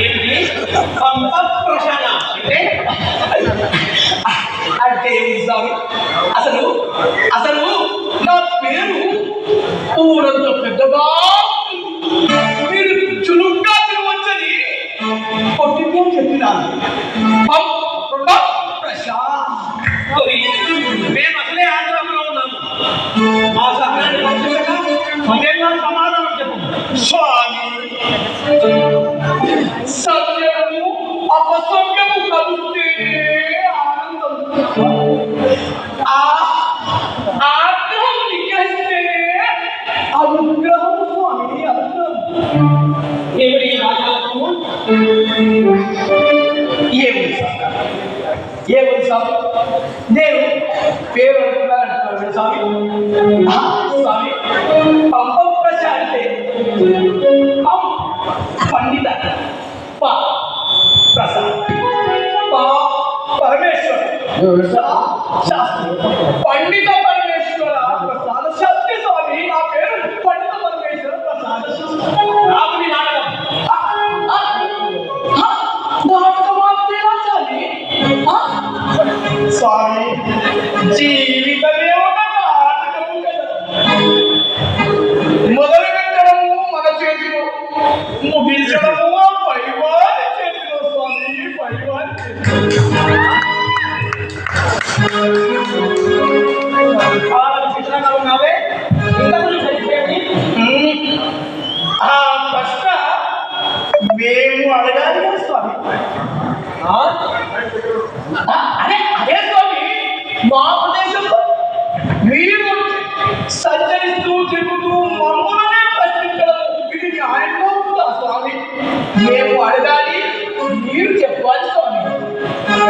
ఏంటి పంప ప్రశాన అంటే అంటే ఏమిటి అసలు అసలు నా పేరు ఊరంత పెద్దగా మీరు చురుగ్గా తినవచ్చని పొట్టిగా చెప్పినాను. పంప ప్రశాంత్. మేము అసలే ఆంధ్రంలో ఉన్నాము. సత్యము అపసవ్యము కలిస్తేనే ఆనందం ఆ ఆగ్రహం నిగ్రహిస్తేనే అనుగ్రహం స్వామి అనుగ్రహం ఏమిటి రాజాలకు ఏమిటి ఏమిటి స్వామి నేను పేరు అంటున్నాను స్వామి ఆ, స్వామి పంప ప్రశాంతే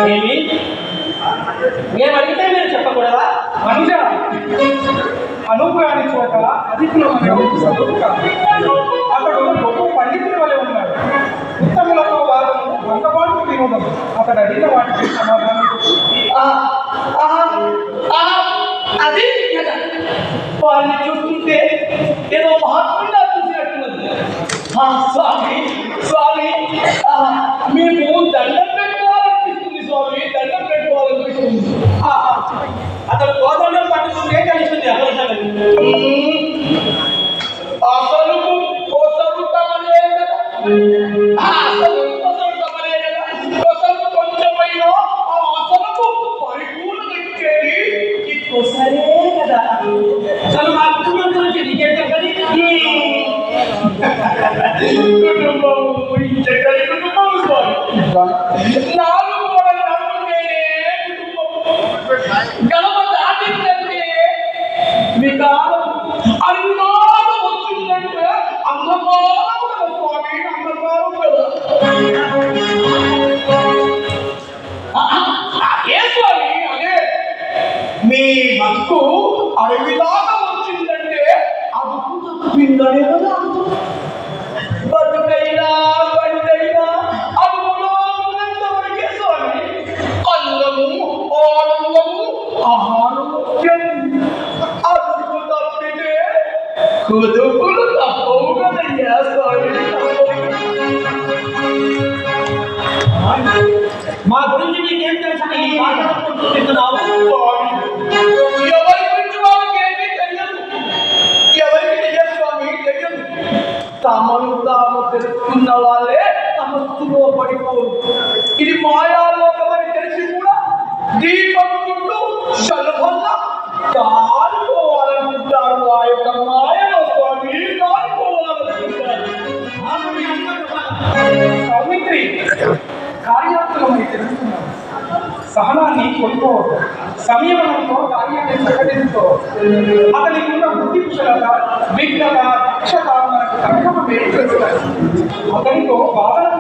ఏమి? మేము అడిగితే మీరు చెప్పకూడదా? అనుజ అనుభవాన్ని చోట అధికులు అతడు గొప్ప పండితుడి వలె ఉన్నాడు. ఉత్తములతో వాదము వంటపాటు వినోదం అతడు అడిగిన వాటికి సమాధానం అది కదా. వారిని చూస్తుంటే ఏదో ఆ, స్వామి స్వామి నాలుగు గోడలు నడుపుతేనే కుటుంబం గడప దాటిందంటే వికారం వచ్చిందంటే కదా స్వామి కదా స్వామి అదే మీ బతుకు అడవి కుదుపులు తప్పవు కదయ్యా మా గురించి నీకేం మాట్లాడుకుంటున్నావు ఎవరి గురించి వాళ్ళకి ఏమీ తెలియదు? ఎవరికి తెలియదు స్వామి? తెలియదు. తమను తాము తెలుసుకున్న వాళ్ళే సమస్యలో పడిపోరు ఇది మాయాలోకం సౌమిత్రి కార్యాత్మకమై తెలుస్తున్నాడు సహనాన్ని కోల్పోవద్దు. సంయమనంతో కార్యాన్ని ప్రకటించుకోవద్దు అతనికి ఉన్న బుద్ధి కుశలత విఘ్నత దక్షత మనకు పేరు తెలుస్తాయి అతనితో బాధలకు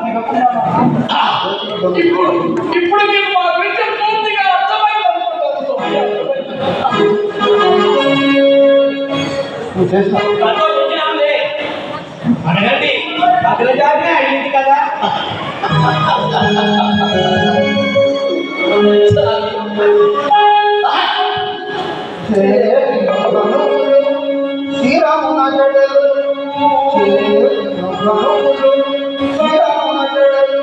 ఇప్పుడు మీరు మా గురించి పూర్తిగా అర్థమైంది అనుకుంటారు అగ్రజాన్ని అడిగింది కదా శ్రీరాము మాట్లాడారు శ్రీరాము మాట్లాడారు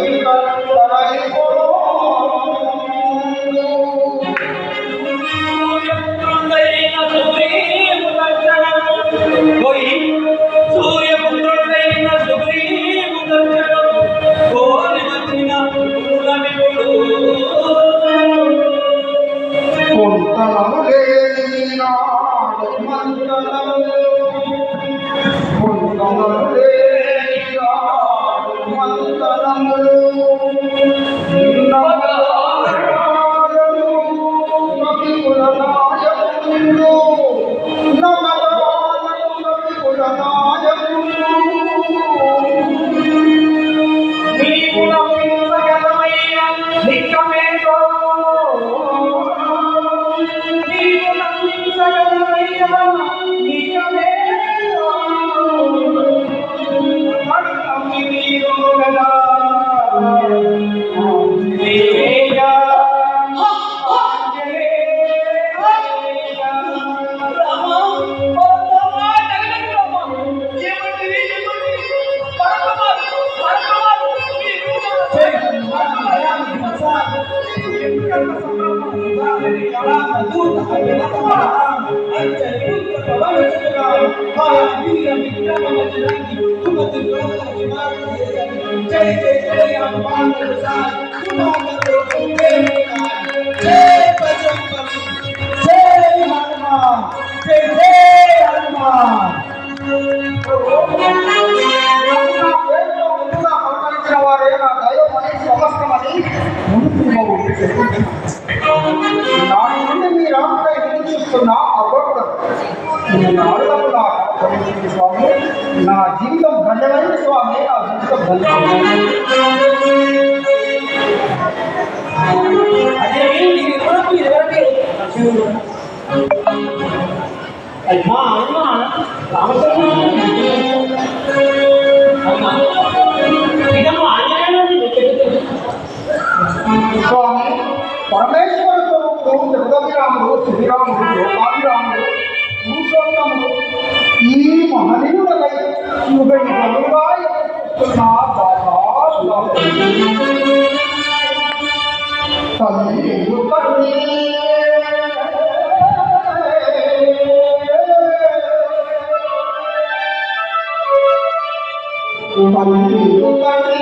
Como నా జీవితం ధన్యమైన స్వామి నా జీవితం ధన్యమైన মা মা আমার এটা মা స్వామి పరమేశ్వర స్వరూపుడు జగదభిరాముడు శ్రీరాముడు پاني پاني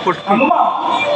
不是。什么